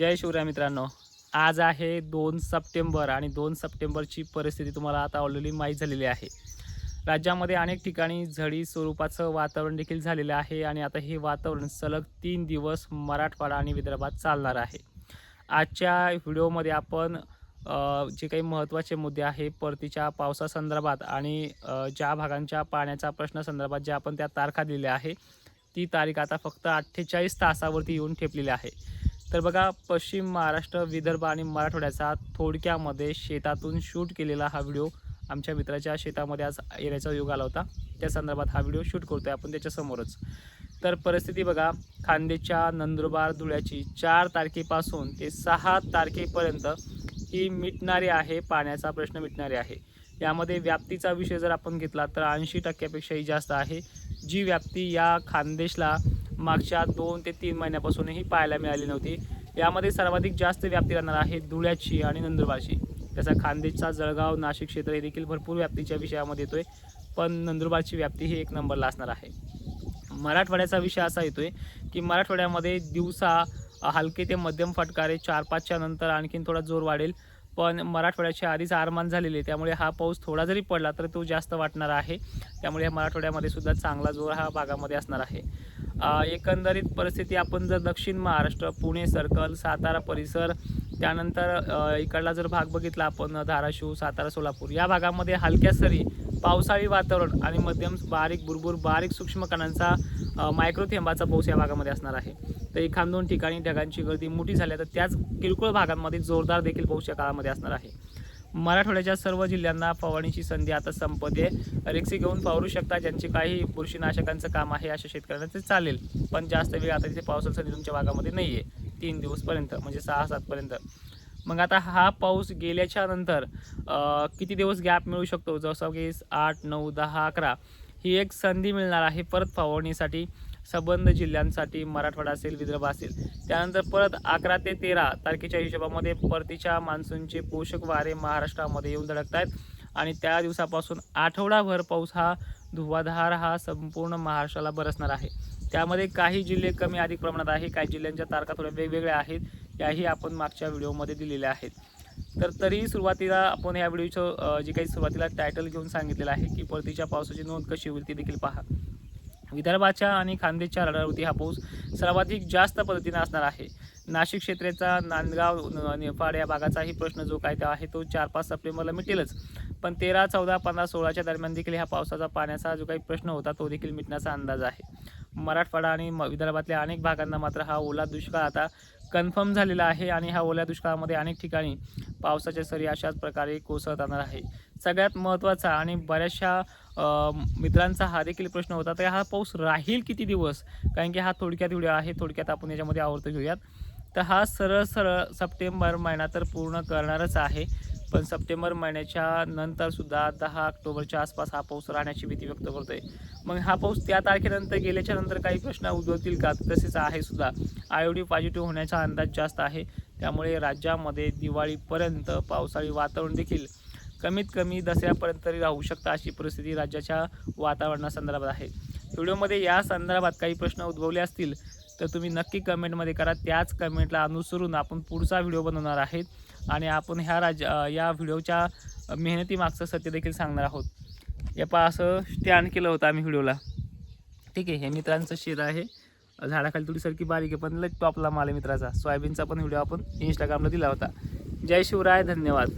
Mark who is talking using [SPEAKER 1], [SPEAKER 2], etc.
[SPEAKER 1] जय शिवराय मित्रांनो. आज आहे दोन सप्टेंबर आणि दोन सप्टेंबरची परिस्थिती तुम्हाला आता ऑलरेडी माहीत झालेली आहे. राज्यामध्ये अनेक ठिकाणी झडी स्वरूपाचं वातावरण देखील झालेलं आहे आणि आता हे वातावरण सलग तीन दिवस मराठवाडा आणि विदर्भात चालणार आहे. आजच्या व्हिडिओमध्ये आपण जे काही महत्त्वाचे मुद्दे आहे परतीच्या पावसासंदर्भात आणि ज्या भागांच्या पाण्याच्या प्रश्नासंदर्भात ज्या आपण त्या तारखा दिलेल्या आहे ती तारीख आता फक्त अठ्ठेचाळीस तासावरती येऊन ठेपलेली आहे. तर बघा पश्चिम महाराष्ट्र विदर्भ आणि मराठवाड्याचा थोडक्यामध्ये शेतातून शूट केलेला हा व्हिडिओ आमच्या मित्राच्या शेतामध्ये आज येण्याचा योग आला होता. त्या संदर्भात हा व्हिडिओ शूट करतोय आपण त्याच्यासमोरच तर परिस्थिती बघा खांदेच्या नंदुरबार धुळ्याची चार तारखेपासून ते सहा तारखेपर्यंत ही मिटणारी आहे पाण्याचा प्रश्न मिटणारे आहे. यामध्ये व्याप्तीचा विषय जर आपण घेतला तर ऐंशी टक्क्यापेक्षाही जास्त आहे. जी व्याप्ती या खानदेशला मागच्या दोन ते तीन महिन्यापासूनही पाहायला मिळाली नव्हती. यामध्ये सर्वाधिक जास्त व्याप्ती राहणार आहे धुळ्याची आणि नंदुरबारची. त्याचा खानदेशचा जळगाव नाशिक क्षेत्र हे देखील भरपूर व्याप्तीच्या विषयामध्ये येतोय. पण नंदुरबारची व्याप्ती ही एक नंबरला असणार आहे. मराठवाड्याचा विषय असा येतोय की मराठवाड्यामध्ये दिवसा हलके ते मध्यम फटकारे चार पाचच्या नंतर आणखीन थोडा जोर वाढेल. पण मराठवाड्याचे आधीच आरमान झालेले त्यामुळे हा पाऊस थोडा जरी पडला तर तो जास्त वाटणार आहे. त्यामुळे या मराठवाड्यामध्ये सुद्धा चांगला जोर हा भागामध्ये असणार आहे. एकंदरीत परिस्थिती आपण जर दक्षिण महाराष्ट्र पुणे सर्कल सातारा परिसर त्यानंतर इकडला जर भाग बघितला आपण धाराशिव सातारा सोलापूर या भागामध्ये हलक्या सरी पावसाळी वातावरण आणि मध्यम बारीक बुरबुर बारीक सूक्ष्म कणांचा मायक्रो थेंबाचा पाऊस या भागामध्ये असणार आहे. तर एखाद दोन ठिकाणी ढगांची गर्दी मोठी झाली तर त्याच किरकोळ भागांमध्ये जोरदार देखील पाऊस या काळामध्ये असणार आहे. मराठवाड्याच्या सर्व जिल्ह्यांना फवारणीची संधी आता संपते रिक्सी घेऊन फवारू शकता ज्यांचे काही बुरशीनाशकांचं काम आहे अशा शेतकऱ्यांना ते चालेल. पण जास्त वेळ आता तिथे पावसाची संधी तुमच्या भागामध्ये नाही आहे तीन दिवसपर्यंत म्हणजे सहा सातपर्यंत मग आता हा पाऊस गेल्याच्यानंतर किती दिवस गॅप मिळू शकतो? जसं की आठ नऊ दहा अकरा. ही एक संधी मिळणार आहे परत फवारणीसाठी. सबंध जिल्ह्यांसाठी मराठवाडा असेल विदर्भ असेल. त्यानंतर परत अकरा ते तेरा तारखेच्या हिशोबामध्ये परतीच्या मान्सूनचे पोषक वारे महाराष्ट्रामध्ये येऊन धडकत आहेत आणि त्या दिवसापासून आठवडाभर पाऊस हा धुवाधार हा संपूर्ण महाराष्ट्राला बरसणार आहे. त्यामध्ये काही जिल्हे कमी अधिक प्रमाणात आहे काही जिल्ह्यांच्या तारखा थोड्या वेगवेगळ्या आहेत याही आपण मागच्या व्हिडिओमध्ये दिलेल्या आहेत. तर तरी सुरुवातीला आपण या व्हिडिओचं जे काही सुरुवातीला टायटल घेऊन सांगितलेलं आहे की परतीच्या पावसाची नोंद कशी होईल ती देखील पहा. विदर्भाच्या आणि खानदेशच्या रडारवरती हा पाऊस सर्वाधिक जास्त पद्धतीने असणार आहे. नाशिक क्षेत्राचा नांदगाव निफाड या भागाचाही प्रश्न जो काय तो आहे तो चार पाच सप्टेंबरला मिटेलच. पण तेरा चौदा पंधरा सोळाच्या दरम्यान देखील ह्या पावसाचा पाण्याचा जो काही प्रश्न होता तो देखील मिटण्याचा अंदाज आहे. मराठवाडा आणि म- विदर्भातल्या अनेक भागांना मात्र हा ओला दुष्काळ आता कन्फर्म झालेला आहे आणि हा ओल्या दुष्काळामध्ये अनेक ठिकाणी पावसाच्या सरी अशाच प्रकारे कोसळत जाणार आहे. सगळ्यात महत्त्वाचा आणि बऱ्याचशा मित्रांचा हा देखील प्रश्न होता तर हा पाऊस राहील किती दिवस? कारण की हा थोडक्यात व्हिडिओ आहे थोडक्यात आपण याच्यामध्ये आवर्त घेऊयात. तर हा सरळ सरळ सप्टेंबर महिना तर पूर्ण करणारच आहे. पण सप्टेंबर महिन्याच्या नंतरसुद्धा दहा ऑक्टोबरच्या आसपास हा पाऊस राहण्याची भीती व्यक्त करतो आहे मग हा पाऊस त्या तारखेनंतर गेल्याच्यानंतर काही प्रश्न उद्भवतील का? तसेच आहे सुद्धा. आयोडी पॉझिटिव्ह होण्याचा अंदाज जास्त आहे. त्यामुळे राज्यामध्ये दिवाळीपर्यंत पावसाळी वातावरण देखील कमीत कमी दसऱ्यापर्यंत तरी राहू शकता अशी परिस्थिती राज्याच्या वातावरणासंदर्भात आहे. व्हिडिओमध्ये या संदर्भात काही प्रश्न उद्भवले असतील तर तुम्ही नक्की कमेंटमध्ये करा. त्याच कमेंटला अनुसरून आपण पुढचा व्हिडिओ बनवणार आहेत आणि आपण ह्या राज या व्हिडिओच्या मेहनतीमागचं सत्य देखील सांगणार आहोत. या पा असं स्टँड केलं होतं आम्ही व्हिडिओला. ठीक आहे हे मित्रांचं शेत आहे. झाडाखाली थोडीसारखी बारीक आहे पण लई टॉपला माल आहे मित्राचा. सोयाबीनचा पण व्हिडिओ आपण इंस्टाग्रामला दिला होता. जय शिवराय धन्यवाद.